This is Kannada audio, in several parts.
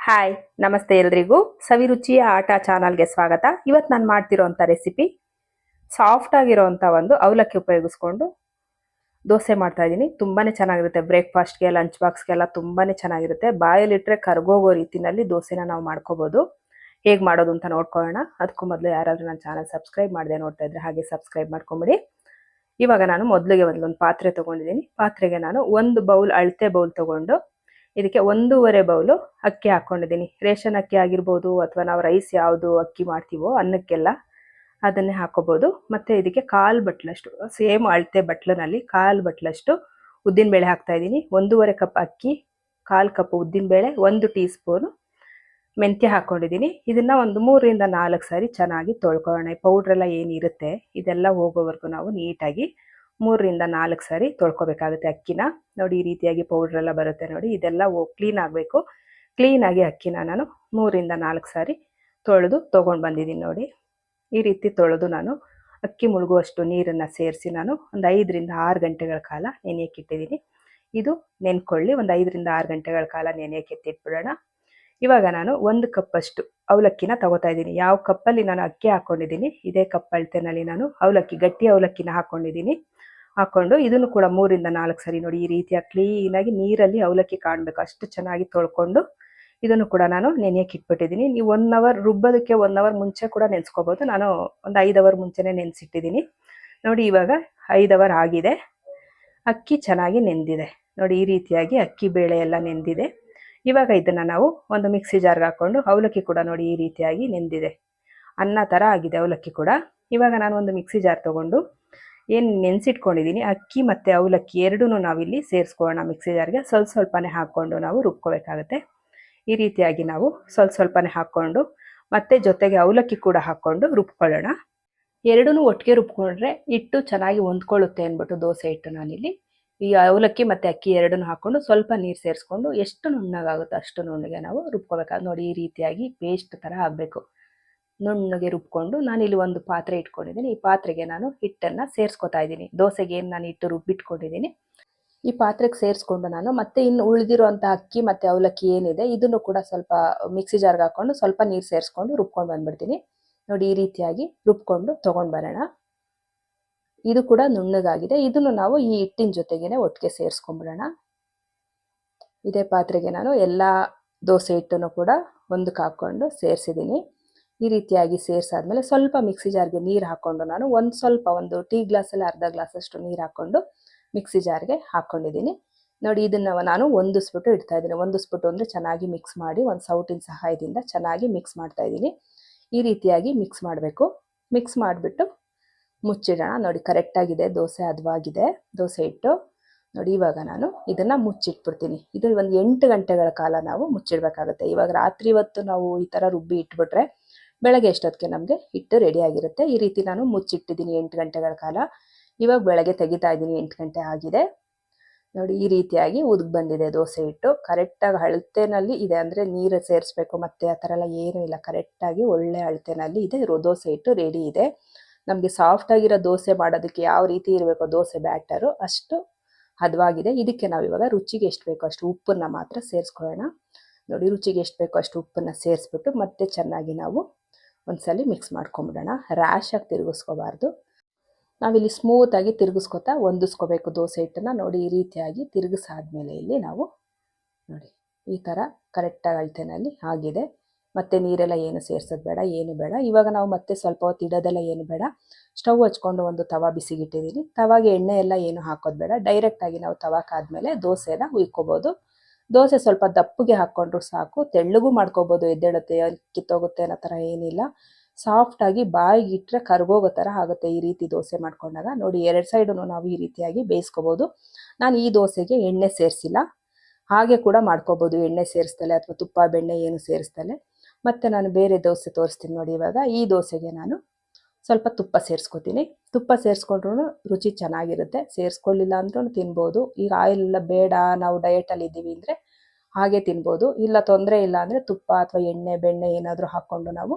ಹಾಯ್ ನಮಸ್ತೆ ಎಲ್ರಿಗೂ. ಸವಿರುಚಿಯ ಆಟ ಚಾನಲ್ಗೆ ಸ್ವಾಗತ. ಇವತ್ತು ನಾನು ಮಾಡ್ತಿರೋಂಥ ರೆಸಿಪಿ ಸಾಫ್ಟ್ ಆಗಿರೋವಂಥ ಒಂದು ಅವಲಕ್ಕಿ ಉಪಯೋಗಿಸ್ಕೊಂಡು ದೋಸೆ ಮಾಡ್ತಾ ಇದ್ದೀನಿ. ತುಂಬಾನೇ ಚೆನ್ನಾಗಿರುತ್ತೆ. ಬ್ರೇಕ್ಫಾಸ್ಟ್ಗೆ ಲಂಚ್ ಬಾಕ್ಸ್ಗೆಲ್ಲ ತುಂಬಾ ಚೆನ್ನಾಗಿರುತ್ತೆ. ಬಾಯಲ್ಲಿಟ್ಟರೆ ಕರ್ಗೋಗೋ ರೀತಿಯಲ್ಲಿ ದೋಸೆನ ನಾವು ಮಾಡ್ಕೋಬೋದು. ಹೇಗೆ ಮಾಡೋದು ಅಂತ ನೋಡ್ಕೊಳ್ಳೋಣ. ಅದಕ್ಕೂ ಮೊದಲು ಯಾರಾದರೂ ನನ್ನ ಚಾನಲ್ ಸಬ್ಸ್ಕ್ರೈಬ್ ಮಾಡಿದೆ ನೋಡ್ತಾ ಇದ್ರೆ ಹಾಗೆ ಸಬ್ಸ್ಕ್ರೈಬ್ ಮಾಡ್ಕೊಂಬಿಡಿ. ಇವಾಗ ನಾನು ಮೊದಲಿಗೆ ಒಂದು ಪಾತ್ರೆ ತೊಗೊಂಡಿದ್ದೀನಿ. ಪಾತ್ರೆಗೆ ನಾನು ಒಂದು ಬೌಲ್ ಅಳತೆ ಬೌಲ್ ತೊಗೊಂಡು ಇದಕ್ಕೆ ಒಂದೂವರೆ ಬೌಲು ಅಕ್ಕಿ ಹಾಕ್ಕೊಂಡಿದ್ದೀನಿ ರೇಷನ್ ಅಕ್ಕಿ ಆಗಿರ್ಬೋದು ಅಥವಾ ನಾವು ರೈಸ್ ಯಾವುದು ಅಕ್ಕಿ ಮಾಡ್ತೀವೋ ಅನ್ನಕ್ಕೆಲ್ಲ ಅದನ್ನೇ ಹಾಕೋಬೋದು. ಮತ್ತು ಇದಕ್ಕೆ ಕಾಲು ಬಟ್ಲಷ್ಟು, ಸೇಮ್ ಅಳತೆ ಬಟ್ಲನಲ್ಲಿ ಕಾಲು ಬಟ್ಲಷ್ಟು ಉದ್ದಿನಬೇಳೆ ಹಾಕ್ತಾ ಇದ್ದೀನಿ. ಒಂದೂವರೆ ಕಪ್ ಅಕ್ಕಿ, ಕಾಲು ಕಪ್ ಉದ್ದಿನಬೇಳೆ ಒಂದು ಟೀ ಸ್ಪೂನು ಮೆಂತ್ಯ ಹಾಕ್ಕೊಂಡಿದ್ದೀನಿ ಇದನ್ನು ಒಂದು ಮೂರರಿಂದ ನಾಲ್ಕು ಸಾರಿ ಚೆನ್ನಾಗಿ ತೊಳ್ಕೊಳ್ಳೋಣ. ಪೌಡ್ರೆಲ್ಲ ಏನಿರುತ್ತೆ, ಇದೆಲ್ಲ ಹೋಗೋವರೆಗೂ ನಾವು ನೀಟಾಗಿ ಮೂರರಿಂದ ನಾಲ್ಕು ಸಾರಿ ತೊಳ್ಕೊಬೇಕಾಗುತ್ತೆ ಅಕ್ಕಿನ. ನೋಡಿ ಈ ರೀತಿಯಾಗಿ ಪೌಡ್ರ್ ಎಲ್ಲ ಬರುತ್ತೆ ನೋಡಿ. ಇದೆಲ್ಲ ಕ್ಲೀನ್ ಆಗಬೇಕು. ಕ್ಲೀನಾಗಿ ಅಕ್ಕಿನ ನಾನು ಮೂರರಿಂದ ನಾಲ್ಕು ಸಾರಿ ತೊಳೆದು ತೊಗೊಂಡು ಬಂದಿದ್ದೀನಿ ನೋಡಿ. ಈ ರೀತಿ ತೊಳೆದು ನಾನು ಅಕ್ಕಿ ಮುಳುಗುವಷ್ಟು ನೀರನ್ನು ಸೇರಿಸಿ ನಾನು ಒಂದು ಐದರಿಂದ ಆರು ಗಂಟೆಗಳ ಕಾಲ ನೆನೆಯಕ್ಕಿಟ್ಟಿದ್ದೀನಿ ಇದು ನೆನ್ಕೊಳ್ಳಿ. ಒಂದು ಐದರಿಂದ ಆರು ಗಂಟೆಗಳ ಕಾಲ ನೆನೆಯಕ್ಕೆ ಎತ್ತಿಟ್ಬಿಡೋಣ ಇವಾಗ ನಾನು ಒಂದು ಕಪ್ಪಷ್ಟು ಅವಲಕ್ಕಿನ ತಗೋತಾ ಇದ್ದೀನಿ. ಯಾವ ಕಪ್ಪಲ್ಲಿ ನಾನು ಅಕ್ಕಿ ಹಾಕ್ಕೊಂಡಿದ್ದೀನಿ ಇದೇ ಕಪ್ ಅಳತೆನಲ್ಲಿ ನಾನು ಅವಲಕ್ಕಿ, ಗಟ್ಟಿ ಅವಲಕ್ಕಿನ ಹಾಕ್ಕೊಂಡಿದ್ದೀನಿ ಹಾಕೊಂಡು ಇದನ್ನು ಕೂಡ ಮೂರಿಂದ ನಾಲ್ಕು ಸರಿ ನೋಡಿ ಈ ರೀತಿಯ ಕ್ಲೀನಾಗಿ ನೀರಲ್ಲಿ ಅವಲಕ್ಕಿ ಕಾಣಬೇಕು. ಅಷ್ಟು ಚೆನ್ನಾಗಿ ತೊಳ್ಕೊಂಡು ಇದನ್ನು ಕೂಡ ನಾನು ನೆನೆಯಕ್ಕೆ ಇಟ್ಬಿಟ್ಟಿದ್ದೀನಿ. ನೀವು ಒನ್ ಅವರ್ ರುಬ್ಬೋದಕ್ಕೆ ಒನ್ ಅವರ್ ಮುಂಚೆ ಕೂಡ ನೆನೆಸ್ಕೋಬೋದು. ನಾನು ಒಂದು ಐದು ಅವರ್ ಮುಂಚೆನೇ ನೆನೆಸಿಟ್ಟಿದ್ದೀನಿ. ನೋಡಿ ಇವಾಗ ಐದು ಅವರ್ ಆಗಿದೆ. ಅಕ್ಕಿ ಚೆನ್ನಾಗಿ ನೆಂದಿದೆ. ನೋಡಿ ಈ ರೀತಿಯಾಗಿ ಅಕ್ಕಿ ಬೇಳೆ ಎಲ್ಲ ನೆಂದಿದೆ. ಇವಾಗ ಇದನ್ನು ನಾವು ಒಂದು ಮಿಕ್ಸಿ ಜಾರ್ಗೆ ಹಾಕ್ಕೊಂಡು ಅವಲಕ್ಕಿ ಕೂಡ ನೋಡಿ ಈ ರೀತಿಯಾಗಿ ನೆಂದಿದೆ. ಅನ್ನ ಥರ ಆಗಿದೆ ಅವಲಕ್ಕಿ ಕೂಡ. ಇವಾಗ ನಾನು ಒಂದು ಮಿಕ್ಸಿ ಜಾರ್ ತೊಗೊಂಡು ಏನು ನೆನೆಸಿಟ್ಕೊಂಡಿದ್ದೀನಿ ಅಕ್ಕಿ ಮತ್ತು ಅವಲಕ್ಕಿ ಎರಡೂ ನಾವಿಲ್ಲಿ ಸೇರಿಸ್ಕೊಳ್ಳೋಣ ಮಿಕ್ಸಿ ಜಾರ್ಗೆ. ಸ್ವಲ್ಪ ಸ್ವಲ್ಪನೇ ಹಾಕ್ಕೊಂಡು ನಾವು ರುಬ್ಕೋಬೇಕಾಗತ್ತೆ. ಈ ರೀತಿಯಾಗಿ ನಾವು ಸ್ವಲ್ಪ ಸ್ವಲ್ಪನೇ ಹಾಕ್ಕೊಂಡು ಮತ್ತೆ ಜೊತೆಗೆ ಅವಲಕ್ಕಿ ಕೂಡ ಹಾಕ್ಕೊಂಡು ರುಬ್ಕೊಳ್ಳೋಣ. ಎರಡೂ ಒಟ್ಟಿಗೆ ರುಬ್ಕೊಂಡ್ರೆ ಹಿಟ್ಟು ಚೆನ್ನಾಗಿ ಹೊಂದ್ಕೊಳ್ಳುತ್ತೆ ಅಂದ್ಬಿಟ್ಟು ದೋಸೆ ಹಿಟ್ಟು ನಾನಿಲ್ಲಿ. ಈ ಅವಲಕ್ಕಿ ಮತ್ತು ಅಕ್ಕಿ ಎರಡನ್ನೂ ಹಾಕ್ಕೊಂಡು ಸ್ವಲ್ಪ ನೀರು ಸೇರಿಸ್ಕೊಂಡು ಎಷ್ಟು ನುಣ್ಣಗಾಗುತ್ತೋ ಅಷ್ಟು ನುಣ್ಣಗೆ ನಾವು ರುಬ್ಕೋಬೇಕಾದ್ರೆ ನೋಡಿ ಈ ರೀತಿಯಾಗಿ ಪೇಸ್ಟ್ ಥರ ಆಗಬೇಕು. ನುಣ್ಣಗೆ ರುಬ್ಕೊಂಡು ಇಲ್ಲಿ ಒಂದು ಪಾತ್ರೆ ಇಟ್ಕೊಂಡಿದ್ದೀನಿ. ಈ ಪಾತ್ರೆಗೆ ನಾನು ಹಿಟ್ಟನ್ನು ಸೇರಿಸ್ಕೊತಾ ಇದ್ದೀನಿ. ದೋಸೆಗೆ ಏನು ನಾನು ಹಿಟ್ಟು ರುಬ್ಬಿಟ್ಕೊಂಡಿದ್ದೀನಿ. ಈ ಪಾತ್ರೆಗೆ ಸೇರಿಸ್ಕೊಂಡು ನಾನು ಮತ್ತೆ ಇನ್ನು ಉಳಿದಿರುವಂಥ ಅಕ್ಕಿ ಮತ್ತು ಅವಲಕ್ಕಿ ಏನಿದೆ, ಇದನ್ನು ಕೂಡ ಸ್ವಲ್ಪ ಮಿಕ್ಸಿ ಜಾರ್ಗೆ ಹಾಕ್ಕೊಂಡು ಸ್ವಲ್ಪ ನೀರು ಸೇರಿಸ್ಕೊಂಡು ರುಬ್ಕೊಂಡು ಬಂದ್ಬಿಡ್ತೀನಿ. ನೋಡಿ ಈ ರೀತಿಯಾಗಿ ರುಬ್ಕೊಂಡು ತೊಗೊಂಡು ಬರೋಣ. ಇದು ಕೂಡ ನುಣ್ಣಗಾಗಿದೆ. ಇದನ್ನು ನಾವು ಈ ಹಿಟ್ಟಿನ ಜೊತೆಗೇ ಒಟ್ಟಿಗೆ ಸೇರಿಸ್ಕೊಂಡ್ಬಿಡೋಣ. ಇದೇ ಪಾತ್ರೆಗೆ ನಾನು ಎಲ್ಲ ದೋಸೆ ಹಿಟ್ಟನ್ನು ಕೂಡ ಒಂದಕ್ಕೆ ಹಾಕ್ಕೊಂಡು ಸೇರಿಸಿದ್ದೀನಿ. ಈ ರೀತಿಯಾಗಿ ಸೇರಿಸಾದ್ಮೇಲೆ ಸ್ವಲ್ಪ ಮಿಕ್ಸಿ ಜಾರ್ಗೆ ನೀರು ಹಾಕ್ಕೊಂಡು ನಾನು ಒಂದು ಸ್ವಲ್ಪ ಒಂದು ಟೀ ಗ್ಲಾಸಲ್ಲಿ ಅರ್ಧ ಗ್ಲಾಸಷ್ಟು ನೀರು ಹಾಕ್ಕೊಂಡು ಮಿಕ್ಸಿ ಜಾರ್ಗೆ ಹಾಕ್ಕೊಂಡಿದ್ದೀನಿ ನೋಡಿ, ಇದನ್ನು ನಾನು ಒಂದಿಸ್ಬಿಟ್ಟು ಇಡ್ತಾ ಇದ್ದೀನಿ. ಒಂದಿಸ್ಬಿಟ್ಟು ಅಂದರೆ ಚೆನ್ನಾಗಿ ಮಿಕ್ಸ್ ಮಾಡಿ ಒಂದು ಸೌಟಿನ ಸಹಾಯದಿಂದ ಚೆನ್ನಾಗಿ ಮಿಕ್ಸ್ ಮಾಡ್ತಾ ಇದ್ದೀನಿ. ಈ ರೀತಿಯಾಗಿ ಮಿಕ್ಸ್ ಮಾಡಬೇಕು. ಮಿಕ್ಸ್ ಮಾಡಿಬಿಟ್ಟು ಮುಚ್ಚಿಡೋಣ. ನೋಡಿ, ಕರೆಕ್ಟಾಗಿದೆ. ದೋಸೆ ಹದವಾಗಿದೆ ದೋಸೆ ಹಿಟ್ಟು ನೋಡಿ, ಇವಾಗ ನಾನು ಇದನ್ನು ಮುಚ್ಚಿಟ್ಬಿಡ್ತೀನಿ. ಇದು ಒಂದು ಎಂಟು ಗಂಟೆಗಳ ಕಾಲ ನಾವು ಮುಚ್ಚಿಡಬೇಕಾಗುತ್ತೆ. ಇವಾಗ ರಾತ್ರಿ ಹೊತ್ತು ನಾವು ಈ ಥರ ರುಬ್ಬಿ ಇಟ್ಬಿಟ್ರೆ ಬೆಳಗ್ಗೆ ಎಷ್ಟೊತ್ತಿಗೆ ನಮಗೆ ಹಿಟ್ಟು ರೆಡಿಯಾಗಿರುತ್ತೆ ಈ ರೀತಿ ನಾನು ಮುಚ್ಚಿಟ್ಟಿದ್ದೀನಿ ಎಂಟು ಗಂಟೆಗಳ ಕಾಲ. ಇವಾಗ ಬೆಳಗ್ಗೆ ತೆಗಿತಾ ಇದ್ದೀನಿ ಎಂಟು ಗಂಟೆ ಆಗಿದೆ. ನೋಡಿ, ಈ ರೀತಿಯಾಗಿ ಉದ್ಗ್ ಬಂದಿದೆ ದೋಸೆ ಹಿಟ್ಟು. ಕರೆಕ್ಟಾಗಿ ಅಳತೆನಲ್ಲಿ ಇದೆ ಅಂದರೆ ನೀರು ಸೇರಿಸ್ಬೇಕು, ಮತ್ತು ಆ ಥರ ಎಲ್ಲ ಏನೂ ಇಲ್ಲ. ಕರೆಕ್ಟಾಗಿ ಒಳ್ಳೆ ಅಳತೆನಲ್ಲಿ ಇದೆ. ದೋಸೆ ಹಿಟ್ಟು ರೆಡಿ ಇದೆ. ನಮಗೆ ಸಾಫ್ಟಾಗಿರೋ ದೋಸೆ ಮಾಡೋದಕ್ಕೆ ಯಾವ ರೀತಿ ಇರಬೇಕು ದೋಸೆ ಬ್ಯಾಟರು ಅಷ್ಟು ಹದವಾಗಿದೆ. ಇದಕ್ಕೆ ನಾವು ಇವಾಗ ರುಚಿಗೆ ಎಷ್ಟು ಬೇಕೋ ಅಷ್ಟು ಉಪ್ಪನ್ನು ಮಾತ್ರ ಸೇರಿಸ್ಕೊಳ್ಳೋಣ. ನೋಡಿ, ರುಚಿಗೆ ಎಷ್ಟು ಬೇಕೋ ಅಷ್ಟು ಉಪ್ಪನ್ನು ಸೇರಿಸ್ಬಿಟ್ಟು ಮತ್ತೆ ಚೆನ್ನಾಗಿ ನಾವು ಒಂದ್ಸಲಿ ಮಿಕ್ಸ್ ಮಾಡ್ಕೊಂಬಿಡೋಣ. ರ್ಯಾಶಾಗಿ ತಿರುಗಿಸ್ಕೋಬಾರ್ದು. ನಾವಿಲ್ಲಿ ಸ್ಮೂತಾಗಿ ತಿರುಗಿಸ್ಕೊತಾ ಹೊಂದಿಸ್ಕೋಬೇಕು ದೋಸೆ ಹಿಟ್ಟನ್ನು ನೋಡಿ ಈ ರೀತಿಯಾಗಿ ತಿರುಗಿಸಾದ್ಮೇಲೆ ಇಲ್ಲಿ ನಾವು ನೋಡಿ ಈ ಥರ ಕರೆಕ್ಟಾಗಿ ಅಳತೆನಲ್ಲಿ ಆಗಿದೆ. ಮತ್ತೆ ನೀರೆಲ್ಲ ಏನು ಸೇರ್ಸೋದು ಬೇಡ, ಏನು ಬೇಡ. ಇವಾಗ ನಾವು ಮತ್ತೆ ಸ್ವಲ್ಪ ಹೊತ್ತು ಇಡೋದೆಲ್ಲ ಏನು ಬೇಡ. ಸ್ಟವ್ ಹಚ್ಕೊಂಡು ಒಂದು ತವಾ ಬಿಸಿಗಿಟ್ಟಿದ್ದೀನಿ ತವಾಗೆ ಎಣ್ಣೆ ಎಲ್ಲ ಏನು ಹಾಕೋದು ಬೇಡ. ಡೈರೆಕ್ಟಾಗಿ ನಾವು ತವಾಕಾದ್ಮೇಲೆ ದೋಸೆನ ಹುಯ್ಕೋಬೋದು. ದೋಸೆ ಸ್ವಲ್ಪ ದಪ್ಪಗೆ ಹಾಕ್ಕೊಂಡ್ರು ಸಾಕು. ತೆಳ್ಳಗೂ ಮಾಡ್ಕೋಬೋದು ಎದ್ದೇಳುತ್ತೆ ಕಿತ್ತೋಗುತ್ತೆ ಅನ್ನೋ ಥರ ಏನಿಲ್ಲ. ಸಾಫ್ಟಾಗಿ ಬಾಯಿಗೆ ಇಟ್ಟರೆ ಕರ್ಗೋಗೋ ಥರ ಆಗುತ್ತೆ ಈ ರೀತಿ ದೋಸೆ ಮಾಡ್ಕೊಂಡಾಗ. ನೋಡಿ, ಎರಡು ಸೈಡೂ ನಾವು ಈ ರೀತಿಯಾಗಿ ಬೇಯಿಸ್ಕೋಬೋದು. ನಾನು ಈ ದೋಸೆಗೆ ಎಣ್ಣೆ ಸೇರಿಸಿಲ್ಲ. ಹಾಗೆ ಕೂಡ ಮಾಡ್ಕೋಬೋದು, ಎಣ್ಣೆ ಸೇರಿಸ್ತಲೆ ಅಥವಾ ತುಪ್ಪ, ಬೆಣ್ಣೆ ಏನು ಸೇರಿಸ್ತಲೆ. ಮತ್ತು ನಾನು ಬೇರೆ ದೋಸೆ ತೋರಿಸ್ತೀನಿ ನೋಡಿ ಇವಾಗ. ಈ ದೋಸೆಗೆ ನಾನು ಸ್ವಲ್ಪ ತುಪ್ಪ ಸೇರಿಸ್ಕೊತೀನಿ. ತುಪ್ಪ ಸೇರಿಸ್ಕೊಂಡ್ರೂ ರುಚಿ ಚೆನ್ನಾಗಿರುತ್ತೆ. ಸೇರಿಸ್ಕೊಳ್ಳಿಲ್ಲ ಅಂದ್ರೂ ತಿನ್ಬೋದು. ಈಗ ಆಯಿಲ್ ಎಲ್ಲ ಬೇಡ, ನಾವು ಡಯಟಲ್ಲಿ ಇದ್ದೀವಿ ಅಂದರೆ ಹಾಗೆ ತಿನ್ಬೋದು. ಇಲ್ಲ ತೊಂದರೆ ಇಲ್ಲ ಅಂದರೆ ತುಪ್ಪ ಅಥವಾ ಎಣ್ಣೆ, ಬೆಣ್ಣೆ ಏನಾದರೂ ಹಾಕ್ಕೊಂಡು ನಾವು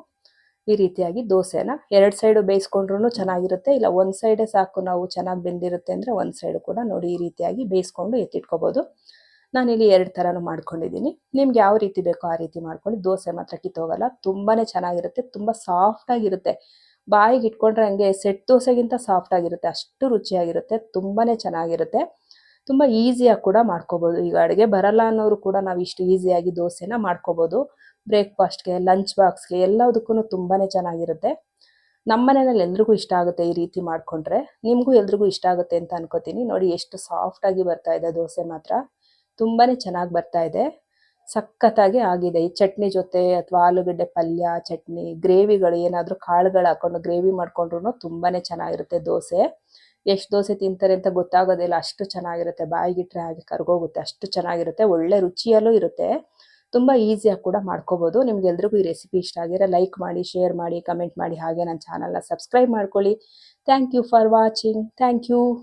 ಈ ರೀತಿಯಾಗಿ ದೋಸೆನ ಎರಡು ಸೈಡು ಬೇಯಿಸ್ಕೊಂಡ್ರೂ ಚೆನ್ನಾಗಿರುತ್ತೆ. ಇಲ್ಲ ಒಂದು ಸೈಡೇ ಸಾಕು ನಾವು ಚೆನ್ನಾಗಿ ಬೆಂದಿರುತ್ತೆ ಅಂದರೆ ಒಂದು ಸೈಡು ಕೂಡ ನೋಡಿ ಈ ರೀತಿಯಾಗಿ ಬೇಯಿಸ್ಕೊಂಡು ಎತ್ತಿಟ್ಕೋಬೋದು. ನಾನಿಲ್ಲಿ ಎರಡು ಥರನೂ ಮಾಡ್ಕೊಂಡಿದ್ದೀನಿ. ನಿಮ್ಗೆ ಯಾವ ರೀತಿ ಬೇಕೋ ಆ ರೀತಿ ಮಾಡ್ಕೊಳ್ಳಿ. ದೋಸೆ ಮಾತ್ರ ಕಿತ್ತೋಗಲ್ಲ. ತುಂಬಾ ಚೆನ್ನಾಗಿರುತ್ತೆ. ತುಂಬ ಸಾಫ್ಟಾಗಿರುತ್ತೆ ಬಾಯಿಗೆ ಇಟ್ಕೊಂಡ್ರೆ ಹಂಗೆ ಸೆಟ್ ದೋಸೆಗಿಂತ ಸಾಫ್ಟ್ ಆಗಿರುತ್ತೆ, ಅಷ್ಟು ರುಚಿಯಾಗಿರುತ್ತೆ ತುಂಬಾ ಚೆನ್ನಾಗಿರುತ್ತೆ. ತುಂಬ ಈಸಿಯಾಗಿ ಕೂಡ ಮಾಡ್ಕೋಬೋದು. ಈಗ ಅಡುಗೆ ಬರಲ್ಲ ಅನ್ನೋರು ಕೂಡ ನಾವು ಇಷ್ಟು ಈಸಿಯಾಗಿ ದೋಸೆನ ಮಾಡ್ಕೋಬೋದು. ಬ್ರೇಕ್ಫಾಸ್ಟ್ಗೆ ಲಂಚ್ ಬಾಕ್ಸ್ಗೆ ಎಲ್ಲದಕ್ಕೂ ತುಂಬಾ ಚೆನ್ನಾಗಿರುತ್ತೆ. ನಮ್ಮ ಮನೇಲಿ ಎಲ್ರಿಗೂ ಇಷ್ಟ ಆಗುತ್ತೆ ಈ ರೀತಿ ಮಾಡಿಕೊಂಡ್ರೆ. ನಿಮಗೂ ಎಲ್ರಿಗೂ ಇಷ್ಟ ಆಗುತ್ತೆ ಅಂತ ಅನ್ಕೋತೀನಿ. ನೋಡಿ ಎಷ್ಟು ಸಾಫ್ಟಾಗಿ ಬರ್ತಾ ಇದೆ ದೋಸೆ ಮಾತ್ರ. ತುಂಬಾ ಚೆನ್ನಾಗಿ ಬರ್ತಾ ಇದೆ. ಸಖತ್ತಾಗಿ ಆಗಿದೆ. ಈ ಚಟ್ನಿ ಜೊತೆ ಅಥವಾ ಆಲೂಗಡ್ಡೆ ಪಲ್ಯ, ಚಟ್ನಿ, ಗ್ರೇವಿಗಳು ಏನಾದರೂ ಕಾಳುಗಳು ಹಾಕೊಂಡು ಗ್ರೇವಿ ಮಾಡ್ಕೊಂಡ್ರು ತುಂಬಾನೇ ಚೆನ್ನಾಗಿರುತ್ತೆ ದೋಸೆ. ಎಷ್ಟು ದೋಸೆ ತಿಂತಾರೆ ಅಂತ ಗೊತ್ತಾಗೋದಿಲ್ಲ. ಅಷ್ಟು ಚೆನ್ನಾಗಿರುತ್ತೆ. ಬಾಯಿಗಿಟ್ರೆ ಹಾಗೆ ಕರ್ಗೋಗುತ್ತೆ. ಅಷ್ಟು ಚೆನ್ನಾಗಿರುತ್ತೆ. ಒಳ್ಳೆ ರುಚಿಯಲ್ಲೂ ಇರುತ್ತೆ. ತುಂಬ ಈಸಿಯಾಗಿ ಕೂಡ ಮಾಡ್ಕೋಬೋದು. ನಿಮ್ಗೆ ಎಲ್ರಿಗೂ ಈ ರೆಸಿಪಿ ಇಷ್ಟ ಆಗಿರೋ ಲೈಕ್ ಮಾಡಿ ಶೇರ್ ಮಾಡಿ ಕಮೆಂಟ್ ಮಾಡಿ ಹಾಗೆ ನನ್ನ ಚಾನಲ್ನ ಸಬ್ಸ್ಕ್ರೈಬ್ ಮಾಡ್ಕೊಳ್ಳಿ. Thank you for watching thank you